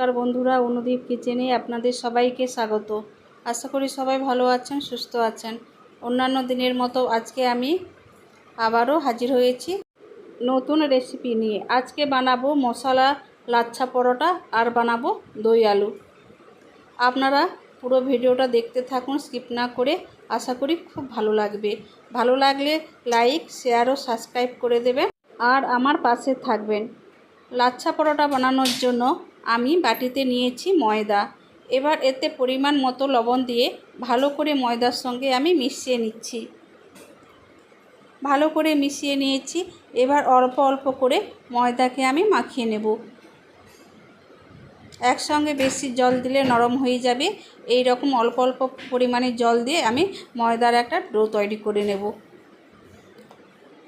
নমস্কার বন্ধুরা, অনুদীপ কিচেনে আপনাদের সবাইকে স্বাগত। আশা করি সবাই ভালো আছেন, সুস্থ আছেন। অন্যান্য দিনের মতো আজকে আমি আবারও হাজির হয়েছি নতুন রেসিপি নিয়ে। আজকে বানাবো মশলা, লাচ্ছা পরোটা আর বানাবো দই আলু। আপনারা পুরো ভিডিওটা দেখতে থাকুন, স্কিপ না করে আশা করি খুব ভালো লাগবে। ভালো লাগলে লাইক, শেয়ার ও সাবস্ক্রাইব করে দেবেন। আর আমার পাশে থাকবেন। লাচ্ছা পরোটা বানানোর জন্য আমি বাটিতে নিয়েছি ময়দা। এবার এতে পরিমাণ মতো লবণ দিয়ে ভালো করে ময়দার সঙ্গে আমি মিশিয়ে নিচ্ছি। ভালো করে মিশিয়ে নিয়েছি। এবার অল্প অল্প করে ময়দাকে আমি মাখিয়ে নেব। একসঙ্গে বেশি জল দিলে নরম হয়ে যাবে। এই রকম অল্প অল্প পরিমাণে জল দিয়ে আমি ময়দার একটা ডো তৈরি করে নেব।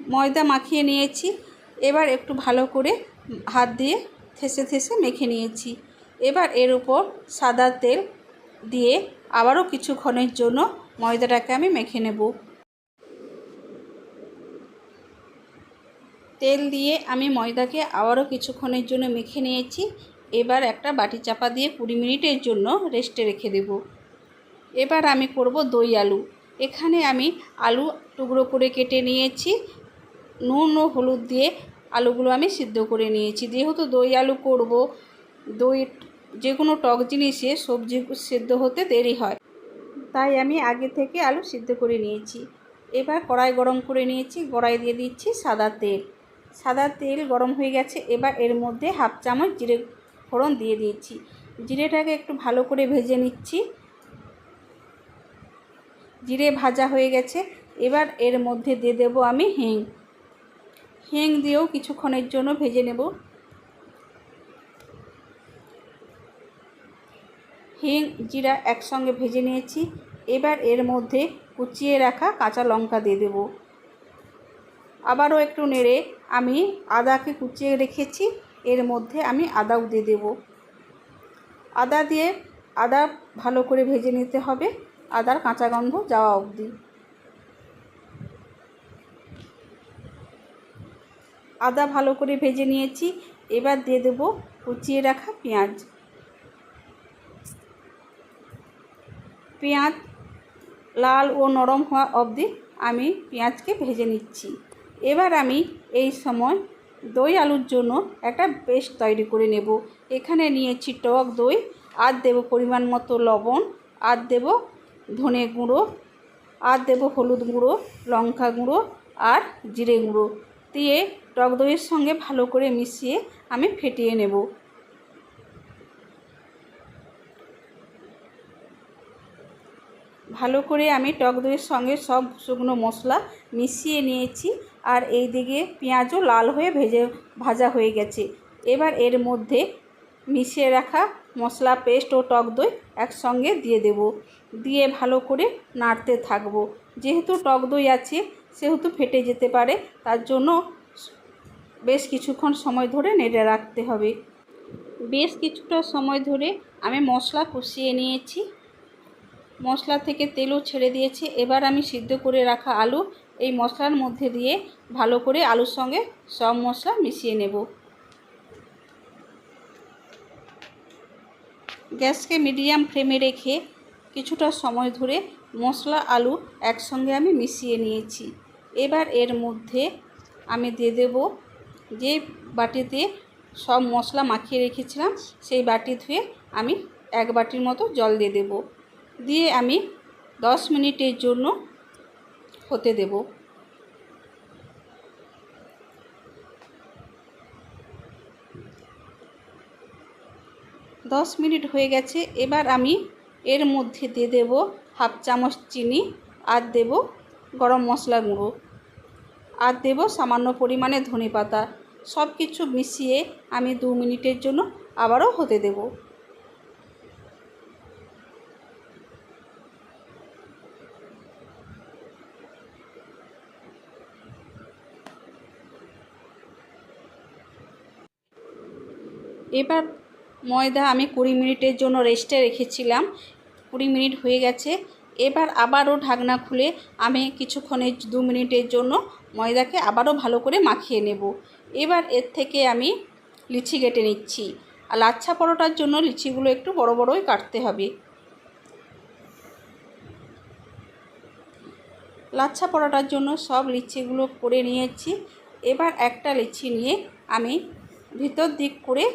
ময়দা মাখিয়ে নিয়েছি। এবার একটু ভালো করে হাত দিয়ে থেসে থেসে মেখে নিয়েছি। এবার এর উপর সাদা তেল দিয়ে আবারও কিছুক্ষণের জন্য ময়দাটাকে আমি মেখে নেব। তেল দিয়ে আমি ময়দাকে আবারও কিছুক্ষণের জন্য মেখে নিয়েছি। এবার একটা বাটি চাপা দিয়ে কুড়ি মিনিটের জন্য রেস্টে রেখে দেব। এবার আমি করব দই আলু। এখানে আমি আলু টুকরো করে কেটে নিয়েছি। নুন ও হলুদ দিয়ে আলুগুলো আমি সিদ্ধ করে নিয়েছি। যেহেতু দই আলু করব, দই যে কোনো টক জিনিসে সবজি সিদ্ধ হতে দেরি হয়। তাই আমি আগে থেকে আলু সিদ্ধ করে নিয়েছি। এবার কড়াই গরম করে নিয়েছি। কড়াই দিয়ে দিচ্ছি সাদা তেল। সাদা তেল গরম হয়ে গেছে। এবার এর মধ্যে হাফ চামচ জিরে ফোড়ন দিয়ে দিয়েছি জিরেটাকে একটু ভালো করে ভেজে নিচ্ছি। জিরে ভাজা হয়ে গেছে। এবার এর মধ্যে দিয়ে দেবো আমি হিং। হিং দিয়েও কিছুক্ষণের জন্য ভেজে নেব। হিং, জিরা একসঙ্গে ভেজে নিয়েছি। এবার এর মধ্যে কুচিয়ে রাখা কাঁচা লঙ্কা দিয়ে দেব। আবারও একটু নেড়ে আমি আদাকে কুচিয়ে রেখেছি। এর মধ্যে আমি আদাও দিয়ে দেব। আদা দিয়ে আদা ভালো করে ভেজে নিতে হবে। আদার কাঁচা গন্ধ যাওয়া অবধি। আদা ভালো করে ভেজে নিয়েছি। এবার দিয়ে দেব কুচিয়ে রাখা পেঁয়াজ। পেঁয়াজ লাল ও নরম হওয়া অবধি আমি পেঁয়াজকে ভেজে নিচ্ছি। এবার আমি এই সময় দই আলুর জন্য একটা পেস্ট তৈরি করে নেব। এখানে নিয়েছি টক দই, আর দেব পরিমাণ মতো লবণ, আর দেব ধনে গুঁড়ো, আর দেব হলুদ গুঁড়ো, লঙ্কা গুঁড়ো, আর জিরে গুঁড়ো। দিয়ে টক দইয়ের সঙ্গে ভালো করে মিশিয়ে আমি ফেটিয়ে নেব। ভালো করে আমি টক দইয়ের সঙ্গে সব শুকনো মশলা মিশিয়ে নিয়েছি আর এই দিকে পেঁয়াজও লাল হয়ে ভেজে, ভাজা হয়ে গেছে। এবার এর মধ্যে মিশিয়ে রাখা মশলা, পেস্ট ও টক দই একসঙ্গে দিয়ে দেব। দিয়ে ভালো করে নাড়তে থাকব। যেহেতু টক দই আছে, সেহেতু ফেটে যেতে পারে, তার জন্য বেশ কিছুক্ষণ সময় ধরে নেড়ে রাখতে হবে। বেশ কিছুটা সময় ধরে আমি মশলা কষিয়ে নিয়েছি। মশলা থেকে তেলও ছেড়ে দিয়েছি। এবার আমি সিদ্ধ করে রাখা আলু এই মশলার মধ্যে দিয়ে ভালো করে আলুর সঙ্গে সব মশলা মিশিয়ে নেব। গ্যাসকে মিডিয়াম ফ্লেমে রেখে কিছুটা সময় ধরে মশলা, আলু একসঙ্গে আমি মিশিয়ে নিয়েছি। এবার এর মধ্যে আমি দিয়ে দেব যে বাটিতে সব মশলা মাখিয়ে রেখেছিলাম, সেই বাটি ধুয়ে আমি এক বাটির মতো জল দিয়ে দেব। দিয়ে আমি দশ মিনিটের জন্য হতে দেব। দশ মিনিট হয়ে গেছে, এবার আমি এর মধ্যে দিয়ে দেব হাফ চামচ চিনি, আর দেব গরম মশলা গুঁড়ো, আর দেব সামান্য পরিমাণে ধনে পাতা সব কিছু মিশিয়ে আমি দু মিনিটের জন্য আবারও হতে দেব। এবার ময়দা আমি কুড়ি মিনিটের জন্য রেস্টে রেখেছিলাম, কুড়ি মিনিট হয়ে গেছে। এবার আবারও ঢাকনা খুলে আমি কিছুক্ষণের দু মিনিটের জন্য ময়দাকে আবারও ভালো করে মাখিয়ে নেব। এবার এর থেকে আমি লিচি কেটে নিচ্ছি। আর লাচ্ছা পরোটার জন্য লিচিগুলো একটু বড় বড়ই কাটতে হবে। লাচ্ছা পরোটার জন্য সব লিচিগুলো করে নিয়েছি। এবার একটা লিচি নিয়ে আমি ভিতর দিক করে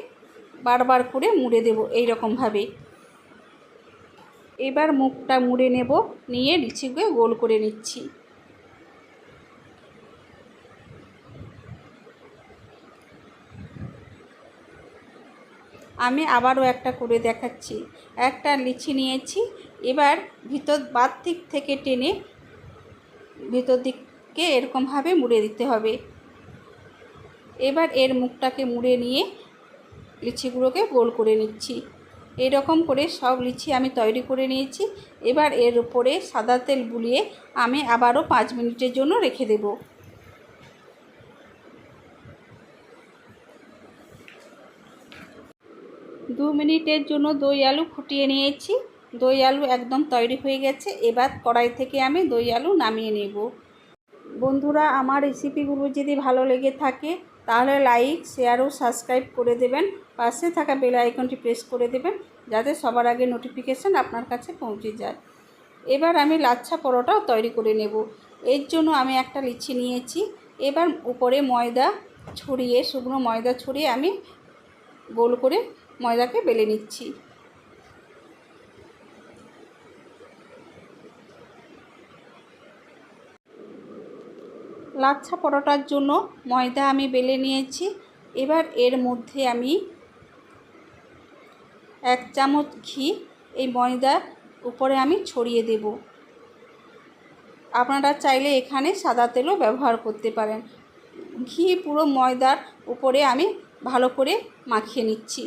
বারবার করে মুড়ে দেব এই রকমভাবে এবার মুখটা মুড়ে নেব, নিয়ে লিচিকে গোল করে নিচ্ছি। আমি আবারও একটা করে দেখাচ্ছি। একটা লিচি নিয়েছি। এবার ভিতর বাদ দিক থেকে টেনে ভিতর দিককে এরকমভাবে মুড়ে দিতে হবে। এবার এর মুখটাকে মুড়ে নিয়ে লিচিগুলোকে গোল করে নিচ্ছি। এরকম করে সব লিচি আমি তৈরি করে নিয়েছি। এবার এর উপরে সাদা তেল বুলিয়ে আমি আবারও পাঁচ মিনিটের জন্য রেখে দেব। দু মিনিটের জন্য দই আলু ফুটিয়ে নিয়েছি। দই আলু একদম তৈরি হয়ে গেছে। এবার কড়াই থেকে আমি দই আলু নামিয়ে নেব। বন্ধুরা, আমার রেসিপিগুলো যদি ভালো লেগে থাকে, তাহলে লাইক, শেয়ার ও সাবস্ক্রাইব করে দেবেন। পাশে থাকা বেল আইকনটি প্রেস করে দেবেন, যাতে সবার আগে নোটিফিকেশান আপনার কাছে পৌঁছে যায়। এবার আমি লাচ্ছা পরোটাও তৈরি করে নেব। এর জন্য আমি একটা লিচি নিয়েছি। এবার উপরে ময়দা ছড়িয়ে, শুকনো ময়দা ছড়িয়ে আমি গোল করে ময়দাকে বেলে নিচ্ছি। লাচ্ছা পরোটার জন্য ময়দা আমি বেলে নিয়েছি। এবার এর মধ্যে আমি এক চামচ ঘি, এই ময়দার উপরে আমি ছড়িয়ে দেব। আপনারা চাইলে এখানে সাদা তেলও ব্যবহার করতে পারেন। ঘি পুরো ময়দার উপরে আমি ভালো করে মাখিয়ে নিচ্ছি।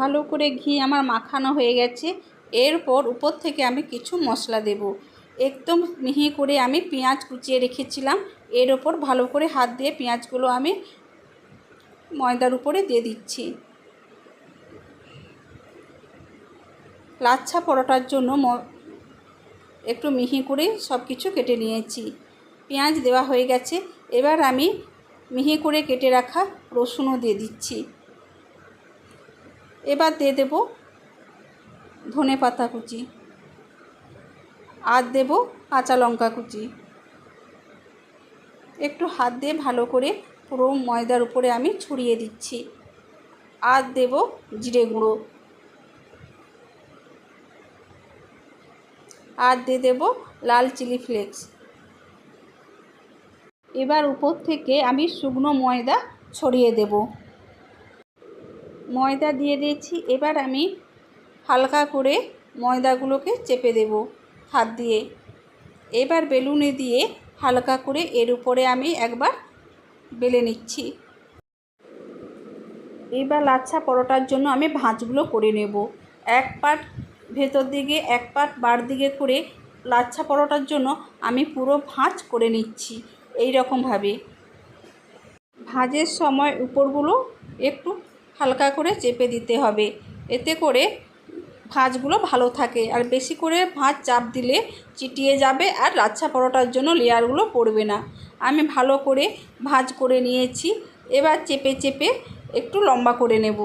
ভালো করে ঘি আমার মাখানো হয়ে গেছে। এরপর উপর থেকে আমি কিছু মশলা দেব। একদম মিহি করে আমি পেঁয়াজ কুচিয়ে রেখেছিলাম। এর ওপর ভালো করে হাত দিয়ে পেঁয়াজগুলো আমি ময়দার উপরে দিয়ে দিচ্ছি। লাচ্ছা পরোটার জন্য একটু মিহি করে সব কিছু কেটে নিয়েছি। পেঁয়াজ দেওয়া হয়ে গেছে। এবার আমি মিহি করে কেটে রাখা রসুনও দিয়ে দিচ্ছি। এবার দিয়ে দেব ধনে পাতা কুচি। আর দেব কাঁচা লঙ্কা কুচি। একটু হাত দিয়ে ভালো করে পুরো ময়দার উপরে আমি ছড়িয়ে দিচ্ছি। আর দেব জিরে গুঁড়ো। আর দিয়ে দেব লাল চিলি ফ্লেক্স। এবার উপর থেকে আমি শুকনো ময়দা ছড়িয়ে দেব। ময়দা দিয়ে দিয়েছি। এবার আমি হালকা করে ময়দাগুলোকে চেপে দেব হাত দিয়ে। এবার বেলুনে দিয়ে হালকা করে এর উপরে আমি একবার বেলে নিচ্ছি। এবার লাচ্ছা পরোটার জন্য আমি ভাঁজগুলো করে নেব। এক পাট ভেতর দিকে, এক পাট বার দিকে করে লাচ্ছা পরোটার জন্য আমি পুরো ভাঁজ করে নিচ্ছি এই রকমভাবে ভাজের সময় উপরগুলো একটু হালকা করে চেপে দিতে হবে। এতে করে ভাঁজগুলো ভালো থাকে। আর বেশি করে ভাঁজ চাপ দিলে চিটিয়ে যাবে আর লাচ্ছা পরোটার জন্য লেয়ারগুলো পড়বে না। আমি ভালো করে ভাঁজ করে নিয়েছি। এবার চেপে চেপে একটু লম্বা করে নেব।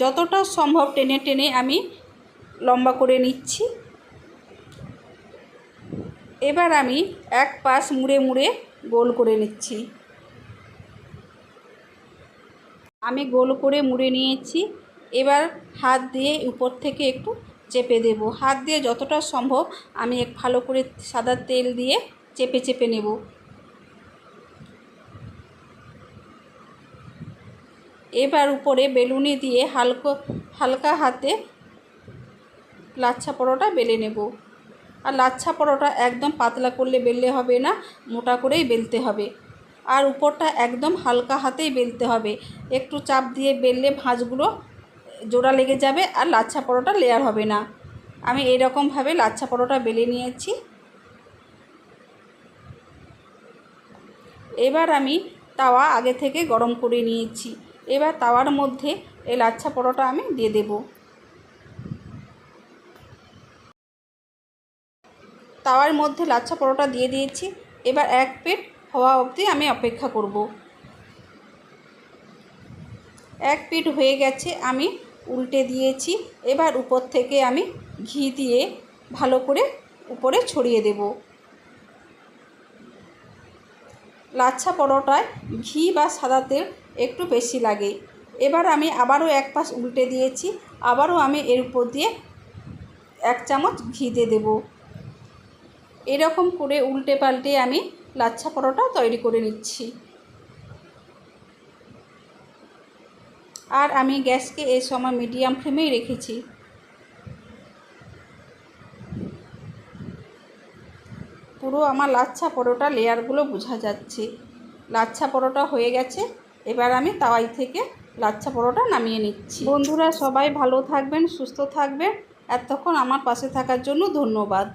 যতটা সম্ভব টেনে টেনে আমি লম্বা করে নিচ্ছি। এবার আমি এক পাশ মুড়ে মুড়ে গোল করে নিচ্ছি। আমি গোল করে মুড়ে নিয়েছি। এবার হাত দিয়ে উপর থেকে একটু চেপে দেব। হাত দিয়ে যতটা সম্ভব আমি এক ভালো করে সাদা তেল দিয়ে চেপে চেপে নেব। এবার উপরে বেলুনি দিয়ে হালকা হালকা হাতে লাচ্ছা পরোটা বেলে নেব। আর লাচ্ছা পরোটা একদম পাতলা করলে বেললে হবে না, মোটা করেই বেলতে হবে। আর উপরটা একদম হালকা হাতেই বেলতে হবে। একটু চাপ দিয়ে বেললে ভাঁজগুলো জোড়া লেগে যাবে আর লাচ্ছা পরোটা লেয়ার হবে না। আমি এইরকমভাবে লাচ্ছা পরোটা বেলে নিয়েছি। এবার আমি তাওয়া আগে থেকে গরম করে নিয়েছি। এবার তাওয়ার মধ্যে এই লাচ্ছা পরোটা আমি দিয়ে দেব। তাওয়ার মধ্যে লাচ্ছা পরোটা দিয়ে দিয়েছি। এবার এক প্লেট হওয়া অবধি আমি অপেক্ষা করব। এক পিঠ হয়ে গেছে, আমি উল্টে দিয়েছি। এবার উপর থেকে আমি ঘি দিয়ে ভালো করে উপরে ছড়িয়ে দেব। লাচ্ছা পরোটায় ঘি বা সাদা তেল একটু বেশি লাগে। এবার আমি আবারও এক পাশ উল্টে দিয়েছি, আবারও আমি এর উপর দিয়ে এক চামচ ঘি দিয়ে দেবো। এরকম করে উল্টে পাল্টে আমি লাচ্ছা পরোটা তৈরি করে নিচ্ছি। আর আমি গ্যাসকে এই সময় মিডিয়াম ফ্লেমেই রেখেছি। পুরো আমার লাচ্ছা পরোটা লেয়ারগুলো বোঝা যাচ্ছে। লাচ্ছা পরোটা হয়ে গেছে, এবার আমি তাওয়াই থেকে লাচ্ছা পরোটা নামিয়ে নিচ্ছি। বন্ধুরা সবাই ভালো থাকবেন, সুস্থ থাকবেন। এতক্ষণ আমার পাশে থাকার জন্য ধন্যবাদ।